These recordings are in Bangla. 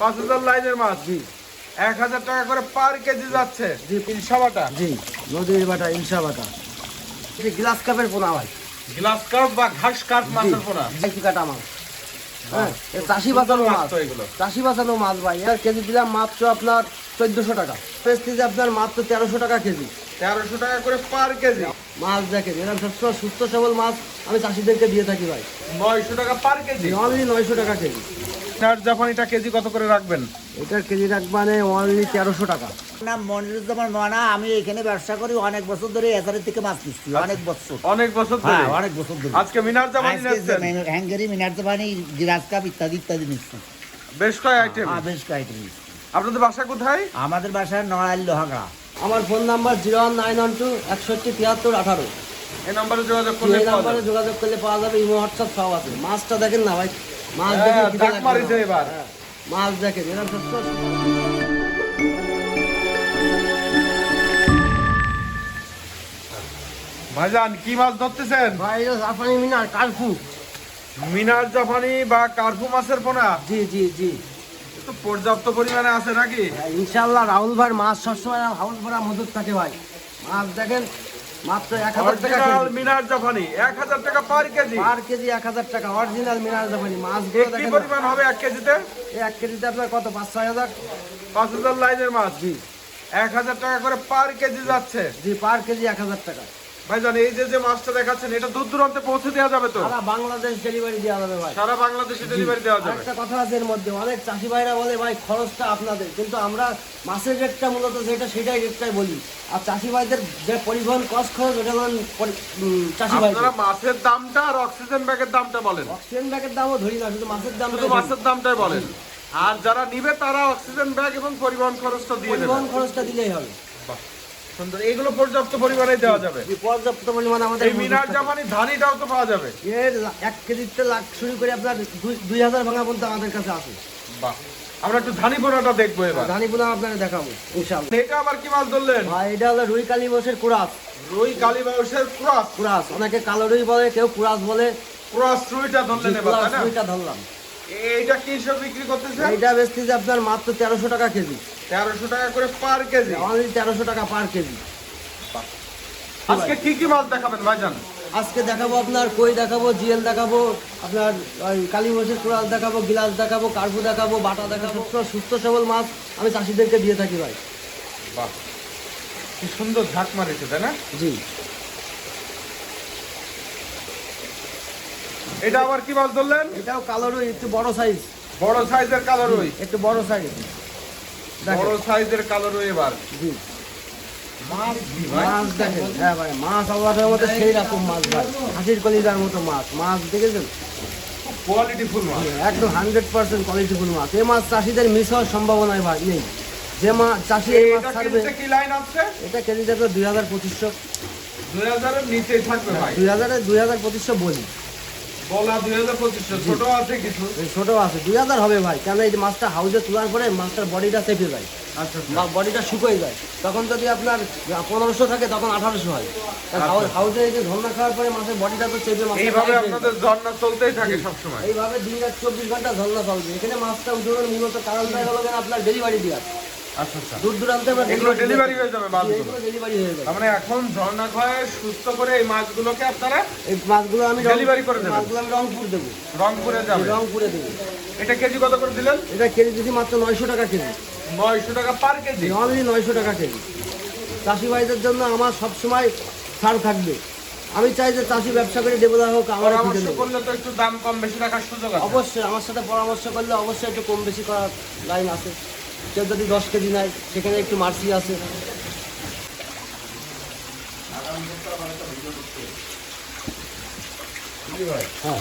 পাঁচ হাজার লাইনের মাছ। জি। এক হাজার টাকা করে পার কেজি যাচ্ছে। জি। ইলশা বাটা জি। নদীর বাটা ইলশা বাটা গ্লাস কাপের পোনা ভাই। গ্লাস কাপ বা ঘাস কাপ মাছের পোনা। জি কাটা মাছ। হ্যাঁ চাষি বাঁচানো মাছ চাষি বাঁচানো ভাই। এর কেজি দিলাম মাত্র আপনার চোদ্দশো টাকা। পেস্টিজে আপনার মাত্র তেরোশো টাকা কেজি। তেরোশো টাকা করে পার কেজি। মাছ দেখেন এরকম সবসময় সুস্থ সবল মাছ আমি চাষিদেরকে দিয়ে থাকি ভাই। নয়শো টাকা পার কেজি। অনলি নয়শো টাকা কেজি। আর জাপানিটা কেজি কত করে রাখবেন? এটার কেজি রাখবানে অনলি তেরোশো টাকা। নাম মনিরুজ্জামান মানা আমি এখানে ব্যবসা করি অনেক বছর ধরে এজারের থেকে মাছ নিচ্ছি অনেক বছর। অনেক বছর ধরে? হ্যাঁ অনেক বছর ধরে। আজকে মিনার জাপানি হ্যাঙ্গেরি মিনারজাবানি জিরাজ কাপ ইত্যাদি ইত্যাদি নিচ্ছি। বেশ কয় আইটেম হ্যাঁ বেশ কয়েকটি নিচ্ছি। আপনাদের বাসা কোথায়? আমাদের বাসায় নড়াইল লোহাগড়া। আমার phone number zero one nine one two একষট্টি তিয়াত্তর আঠারো। এই নম্বরে যোগাযোগ করলে এই নাম্বারে যোগাযোগ করলে পাওয়া যাবে ইমো হোয়াটসঅ্যাপ সব আছে। মাছটা দেখেন না ভাই। মাছ হ্যাঁ, দেখে। এবার। হ্যাঁ, মাছ ভাইজান কি মাছ ধরতেছেন? ভাই জাপানি মিনার কালফু মিনার জাপানি বা কার্পু মাছের পোনা? জি জি জি। তো পর্যাপ্ত পরিমাণে আছে নাকি? হ্যাঁ, ইনশাল্লাহ রাহুল ভাই মাছ সবসময় রাহুল ভরা মজুদ থাকে ভাই। মাছ দেখেন মাত্র এক হাজার টাকা অরিজিনাল মিনার জাপানি এক হাজার টাকা পার কেজি। পার কেজি এক হাজার টাকা অরিজিনাল মিনার জাপানি মাছগুলো কি পরিমাণ হবে এক কেজিতে? এক কেজিতে আপনার কত? পাঁচ ছয় হাজার? পাঁচ হাজার লাইনের মাছ। জি। এক হাজার টাকা করে পার কেজি যাচ্ছে। জি পার কেজি এক হাজার টাকা। ভাইজান এই যে যে মাছটা দেখাচ্ছেন এটা দূর দূরান্তে পৌঁছে দেওয়া যাবে তো? সারা বাংলাদেশ ডেলিভারি দেওয়া যাবে ভাই। সারা বাংলাদেশে ডেলিভারি দেওয়া যাবে। একটা কথা আছে এর মধ্যে অনেক চাষি ভাইরা বলে ভাই খরচটা আপনাদের। কিন্তু আমরা মাছের রেটটা মূলত যেটা সেটাই রেটটাই বলি। আর চাষি ভাইদের যে পরিবহন কষ্ট খরচ ওটা উম, চাষি ভাই আপনারা মাছের দামটা আর অক্সিজেন ব্যাগের দামটা বলেন। অক্সিজেন ব্যাগের দামও ধরি না শুধু মাছের দাম শুধু মাছের দামটাই বলেন। আর যারা নিবে তারা অক্সিজেন ব্যাগ এবং পরিবহন খরচটা দিয়ে দেবে। পরিবহন খরচটা দিলেই হবে। সুন্দর। এগুলো পর্যাপ্ত পরিমাণে দেওয়া যাবে। পর্যাপ্ত পরিমাণ আমাদের এই মিনার জাপানি ধানিটাও তো পাওয়া যাবে। এর এক কেজিতে লাখ শুরু করে আপনার দুই- হাজার ভাঙা পর্যন্ত আমাদের কাছে আছে। বাহ। আমরা একটু ধানি পোনাটা দেখব এবার। ধানি পুনা আপনাকে দেখাবো ইনশাল্লাহ এটা আবার কি মাছ ধরলেন? ভাই এটা হলো রুই কালী বসের কুরাস। রুই ক্রস? কুরাস। অনেকে কালো রুই বলে কেউ কুরাস বলে। ক্রস রুইটা ধরলেন এবার তাই না? রুইটা ধরলাম। এইটা কি হিসাবে বিক্রি করতেছেন? এইটা বেচতেছে আপনার মাত্র তেরোশো টাকা কেজি। তেরোশো টাকা করে পার কেজি। অনলি তেরোশো টাকা পার কেজি। আজকে কি কি মাছ দেখাবেন ভাইজান? আজকে দেখাবো আপনার কই দেখাবো জিএল দেখাবো আপনার ওই কালী বসের কুড়াল দেখাবো গিলাস দেখাবো কার্পু দেখাবো বাটা দেখাবো সুস্থ সবল মাছ আমি চাষিদেরকে দিয়ে থাকি ভাই। বাহ কি সুন্দর ঝাঁক মারিছে তাই না? জি। এটা আবার কি মাছ ধরলেন? এটাও কালো রুই একটু বড় সাইজ বড় সাইজের কালো রুই। একটু বড় সাইজ বড় সাইজের কালো রুই এবার। জি। মাছ মাছ দেখেন। হ্যাঁ ভাই মাছ আল্লাহের মতো সেই রকম মাছ ভাই। হাসির কলিজার মতো মাছ। মাছ দেখেছেন? কোয়ালিটি মাছ। একদম হান্ড্রেড পার্সেন্ট কোয়ালিটিফুল মাছ। এই মাছ চাষিদের মিস হওয়ার সম্ভাবনাই ভাই নেই যে মাছ চাষি এই মাছ ছাড়বে এটা কেজিতে তো দুই হাজার পঁচিশশো। দুই হাজারের নিচেই থাকবে ভাই। দুই হাজারে দুই হাজার পঁচিশশো বলি। বলা দুই হাজার পঁচিশশো ছোট আছে কিছু? ছোট আছে দুই হাজার হবে ভাই। কেন এই মাছটা হাউজে তোলার পরে মাছটার বডিটা চেপে যায়। আচ্ছা বডিটা শুকিয়ে যায়। তখন যদি আপনার পনেরোশো থাকে তখন আঠারোশো হয়। কারণ হাউজে এই যে খাওয়ার পরে মাছের বডিটা তো চেপে এইভাবে আপনাদের ঝর্ণা চলতেই থাকে সবসময়। এইভাবে দিন রাত চব্বিশ ঘণ্টা ঝর্ণা চলবে। এখানে মাছটা উঠোনের মূলত কারণটাই হলো আপনার ডেলিভারি দেওয়া। আচ্ছা আচ্ছা। দূর দূরান্তে এগুলো ডেলিভারি হয়ে যাবে মাছগুলো। ডেলিভারি হয়ে যাবে। মানে এখন ঝর্ণা সুস্থ করে এই মাছগুলোকে আপনারা এই মাছগুলো আমি রং- Delivery করে? মাছগুলো আমি রংপুর দেবো। রংপুরে যাবে। রংপুরে দেবো। এটা কেজি কত করে দিলেন? এটা কেজি মাত্র নয়শো টাকা কেজি। নয়শো টাকা পার কেজি? অনলি টাকা কেজি। চাষি ভাইদের জন্য আমার সবসময় ছাড় থাকবে। আমি চাই যে চাষি ব্যবসা করে ডেভেলপ হোক আমার পরামর্শ করলে তো একটু দাম কম বেশি রাখার সুযোগ আছে। অবশ্যই আমার সাথে পরামর্শ করলে অবশ্যই একটু কম বেশি করার লাইন আছে। কেউ যদি দশ কেজি নেয় সেখানে একটু মার্সি আছে। হ্যাঁ।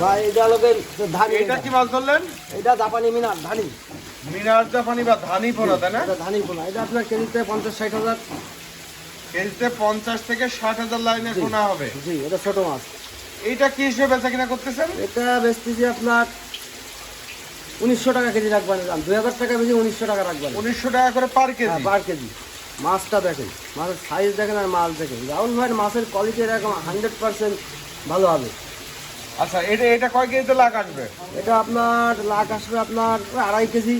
বা এটা লোকে ধানি এটা কি মাছ ধরলেন? এটা জাপানি মিনার ধানি। মিনার জাপানি বা ধানি পোনা তাই না? এটা ধানি পোনা। এটা আপনার কেজিতে পঞ্চাশ ষাট হাজার। কেজিতে পঞ্চাশ থেকে ষাট হাজার লাইনে হবে। জি এটা ছোট মাছ। এইটা কি হিসেবে বেচা কিনা করতেছেন? এটা বেচতেছি আপনার উনিশশো টাকা কেজি রাখবেন। দুই হাজার টাকা বেশি উনিশশো টাকা রাখবেন। উনিশশো টাকা করে পার হ্যাঁ কেজি পার কেজি। মাছটা দেখেন মাছের সাইজ দেখেন আর মাছ দেখেন। রাহুল ভাইয়ের মাছের কোয়ালিটি এরকম হান্ড্রেড পার্সেন্ট ভালো হবে। আচ্ছা এটা এটা কয় কেজিতে লাখ আসবে? এটা আপনার লাখ আসবে আপনার আড়াই কেজি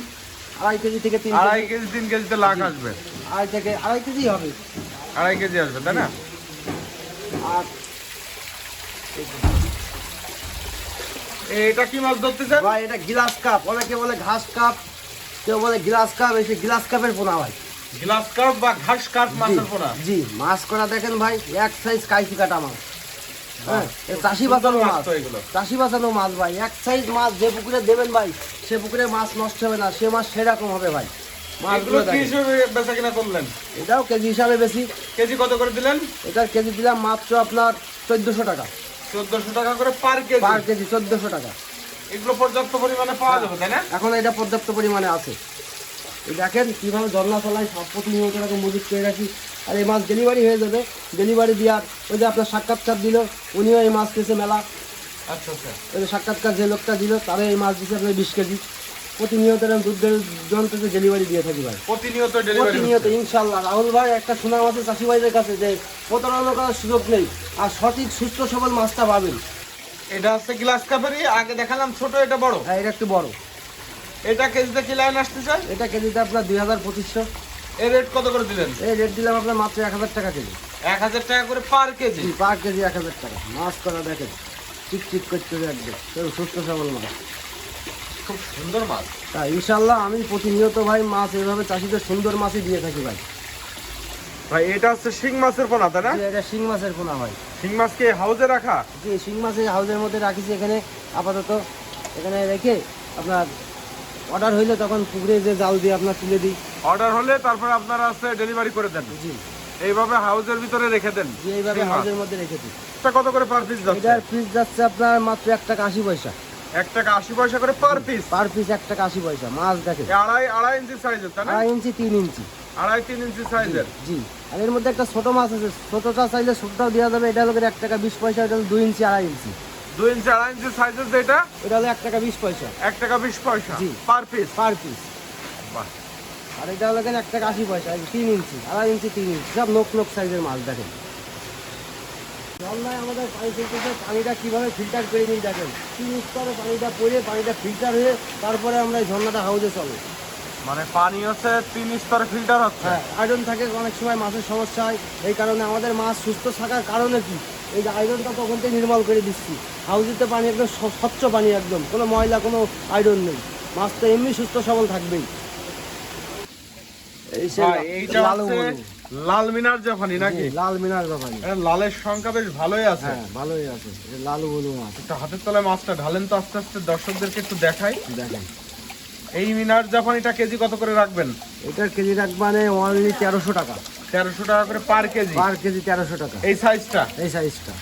আড়াই কেজি থেকে তিন আড়াই কেজি কেজি তিন কেজিতে লাখ আসবে। আড়াই থেকে আড়াই কেজি হবে। আড়াই কেজি আসবে তাই না? আর এটা কি মাছ ধরতেছেন? ভাই এটা গ্লাস কাপ। অনেকে বলে ঘাস কাপ কেউ বলে গ্লাস কাপ এসে গ্লাস কাপের পোনা ভাই। গ্লাস কাপ বা ঘাস কাপ মাছের পোনা? জি মাছ করা দেখেন ভাই এক সাইজ কাইচি কাটা মাছ। হ্যাঁ চাষি বাঁচানো মাছ। চাষি বাঁচানো ভাই এক সাইজ মাছ যে পুকুরে দেবেন ভাই সে পুকুরে মাছ নষ্ট হবে না সে মাছ সেরকম হবে ভাই। এগুলো মাছগুলো কি হিসেবে বেচা কিনা করলেন? এটাও কেজি হিসাবে বেশি। কেজি কত করে দিলেন? এটার কেজি দিলাম মাত্র আপনার চোদ্দোশো টাকা। চোদ্দশো টাকা করে পার কেজি। পার কেজি চোদ্দোশো টাকা। এগুলো পর্যাপ্ত পরিমাণে পাওয়া যাবে তাই না? এখন এটা পর্যাপ্ত পরিমাণে আছে। দেখেন কীভাবে ঝর্ণা চলাই সব প্রতিনিয়ত এরকম মজুত করে রাখি। আর এই মাছ ডেলিভারি হয়ে যাবে। ডেলিভারি দেওয়ার ওই যে আপনার সাক্ষাৎকার দিল উনিও এই মাছ পেয়েছে মেলা। আচ্ছা আচ্ছা। ওই যে সাক্ষাৎকার যে লোকটা দিল তারা এই মাছ দিচ্ছে আপনার বিশ কেজি। প্রতিনিয়ত এরকম দুধের যন্ত্রতে ডেলিভারি দিয়ে থাকি ভাই। প্রতিনিয়ত ডেলিভারি প্রতিনিয়ত ইনশাল্লাহ রাহুল ভাই একটা সুনাম আছে চাষি ভাইদের কাছে যে প্রতারণা করার সুযোগ নেই। আর সঠিক সুস্থ সবল মাছটা পাবেন। এটা হচ্ছে গ্লাস কাপেরই আগে দেখালাম ছোট এটা বড়। হ্যাঁ এটা একটু বড়। এটা কেজিতে কি লাইন আসতেছে এটা কেজিতে আপনার দুই হাজার পঁচিশশো। এর রেট কত করে দিলেন? এই রেট দিলাম আপনার মাত্র এক হাজার টাকা কেজি। এক হাজার টাকা করে পার কেজি। পার কেজি এক হাজার টাকা। মাছ করা দেখেন। চিক চিক করতে একদম। সুস্থ সবল মাছ। খুব সুন্দর মাছ। তা ইনশাল্লাহ আমি প্রতিনিয়ত ভাই মাছ এইভাবে চাষিদের সুন্দর মাছই দিয়ে থাকি ভাই। ভাই এটা হচ্ছে শিং মাছের পোনা তাই না? এটা শিং মাছের পোনা হয় শিং মাছ কি হাউজে রাখা? যে শিং মাছ এই হাউসের মধ্যে রাখিছি এখানে আপাতত। এখানে রেখে আপনার অর্ডার হইলে তখন পুকুরে যে জাল দিয়ে আপনার তুলে দিই। অর্ডার হলে তারপরে আপনারা আছে ডেলিভারি করে দেন। জি। এইভাবে হাউজের ভিতরে রেখে দেন যে এইভাবে। হাউসের মধ্যে রেখেছি এটা কত করে পার পিস যাচ্ছে? এটার পিস যাচ্ছে আপনার মাত্র এক টাকা আশি পয়সা। এক টাকা আশি পয়সা করে পার পিস পার পিস এক টাকা আশি পয়সা মাছ দেখেন। আড়াই আড়াই ইঞ্চি সাইজের তাই না? আড়াই ইঞ্চি তিন ইঞ্চি। আড়াই তিন ইঞ্চি সাইজের জি আর এর মধ্যে একটা ছোট মাছ আছে ছোটটা চাইলে ছোটটাও দেওয়া যাবে এটা হলো এক টাকা বিশ পয়সা এটা হলো দুই ইঞ্চি আড়াই ইঞ্চি। দুই ইঞ্চি আড়াই ইঞ্চি সাইজের যেটা? এটা হলো এক টাকা বিশ পয়সা। এক টাকা বিশ পয়সা জি। পার পিস পার পিস বাহ। আর এটা হলো এক টাকা আশি পয়সা তিন ইঞ্চি আড়াই ইঞ্চি তিন ইঞ্চি সব নোক নোক সাইজের মাছ দেখেন। জন্মায় আমাদের পানি ফিল্টার পানিটা কীভাবে ফিল্টার করে নিই দেখেন তিন স্তরে পানিটা পড়ে পানিটা ফিল্টার হয়ে তারপরে আমরা এই ঝর্ণাটা হাউজে চলে মানে পানি হচ্ছে তিন স্তরে ফিল্টার হচ্ছে? হ্যাঁ আয়রন থাকে অনেক সময় মাছের সমস্যা হয়। এই কারণে আমাদের মাছ সুস্থ থাকার কারণে কি? এই যে আয়রনটা তখন থেকে নির্মল করে দিচ্ছি। হাউজিতে পানি একদম স্বচ্ছ পানি একদম। কোনো ময়লা কোনো আয়রন নেই। মাছ তো এমনি সুস্থ সবল থাকবেই। এই এইটা লালু মিনার জাফানি নাকি? লাল মিনার জাফানি লালের সংখ্যা বেশ ভালোই আছে। হ্যাঁ ভালোই আছে। লাল বলু মাছ। একটু হাতের তলায় মাছটা ঢালেন তো আস্তে আস্তে দর্শকদেরকে একটু দেখাই। দেখেন এই মিনার জাফানিটা কেজি কত করে রাখবেন? এটা কেজি রাখবানে অনলি তেরোশো টাকা। তেরোশো টাকা করে পার কেজি। পার কেজি তেরোশো টাকা। এই সাইজটা এই সাইজটা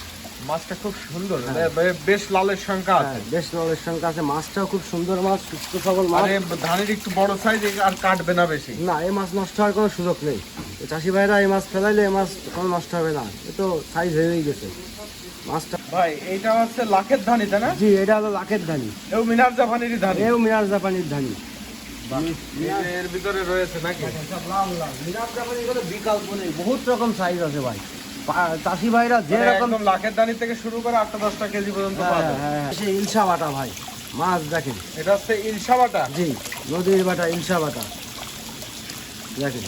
মাছটা খুব সুন্দর বে- বেশ লালের সংখ্যা আছে। হ্যাঁ বেশ নলের সংখ্যা আছে। মাছটাও খুব সুন্দর মাছ সুস্থ সবল মাছ। ধানের একটু বড় সাইজ আর কাটবে না বেশি। না এই মাছ নষ্ট হওয়ার কোনো সুযোগ নেই। চাষি ভাইরা এই মাছ ফেলাইলে এই মাছ কোনো নষ্ট হবে না। এ তো সাইজ হয়েই গেছে। মাছটা ভাই এইটা হচ্ছে লাখের ধানি তাই না? জি এটা হলো লাখের ধানি। এও মিনার জাপানেরই ধানি। এও মিনার জাপানির ধানি। এর ভিতরে রয়েছে নাকি? মিনার জাপানির কোনো বিকল্প নেই। বহুত রকম সাইজ আছে ভাই। চাষি ভাইরা যে মানে রকম লাখের ধানি থেকে শুরু করে আটটা দশটা কেজি পর্যন্ত হ্যাঁ, পাওয়া যায়। হ্যাঁ, হ্যাঁ। সে ইলশা বাটা ভাই মাছ দেখেন। এটা হচ্ছে ইলশা বাটা? জি নদীর বাটা ইলশা বাটা। দেখেন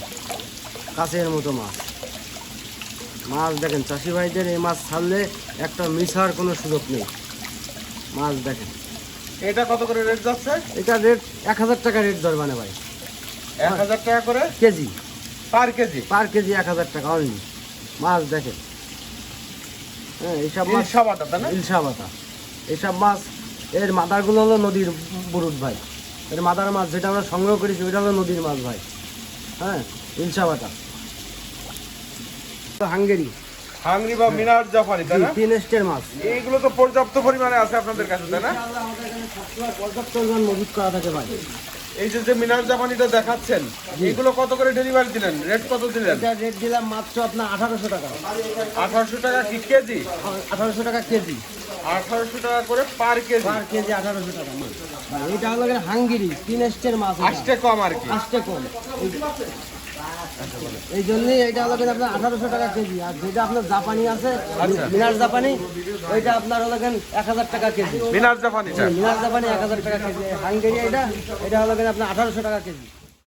কাছের মতো মাছ। মাছ দেখেন চাষি ভাইদের এই মাছ ছাড়লে একটা মিশার কোনো সুযোগ নেই। মাছ দেখেন। এটা কত করে রেট যাচ্ছে? এটা রেট এক হাজার টাকা রেট ধরবানে ভাই। এক হাজার টাকা করে? KG. Per KG? Per KG এক হাজার টাকা অনলি মাছ দেখেন। হ্যাঁ এইসব মাছ ইলশা এইসব এর মাদারগুলো হলো নদীর বুরুট ভাই। এর মাদার মাছ যেটা আমরা সংগ্রহ করেছি ওইটা হলো নদীর মাছ ভাই। হ্যাঁ ইলশা বাটা হাঙ্গেরি। হাংরি বা মিনার জাপানি তাই না? তিন মাছ। এইগুলো তো পর্যাপ্ত পরিমাণে আছে আপনাদের কাছে তাই না? আমাদের এখানে সবসময় পর্যাপ্ত পরিমাণ মজুত করা থাকে ভাই। এই যে যে মিনার জাপানিটা দেখাচ্ছেন এগুলো কত করে ডেলিভারি দিলেন? রেট কত দিলেন? এটা রেট দিলাম মাত্র আপনার আঠারোশো টাকা। আঠারোশো টাকা কি কেজি? আঠারোশো টাকা কেজি। আঠারোশো টাকা করে পার কেজি। পার কেজি আঠারোশো টাকা মাছ এটা হলো হাঙ্গিরি তিন মাছ। আসতে কম আর কি। আসতে কম। এই- জন্যই এটা হলো আপনার আঠারোশো টাকা কেজি। আর যেটা আপনার জাপানি আছে আচ্ছা। মিনার জাপানি ওইটা আপনার হলো এক হাজার টাকা কেজি। মিনার জাপানি মিনার জাপানি এক হাজার টাকা কেজি। হাঙ্গেরি এটা এটা হলো আপনার আঠারোশো টাকা কেজি।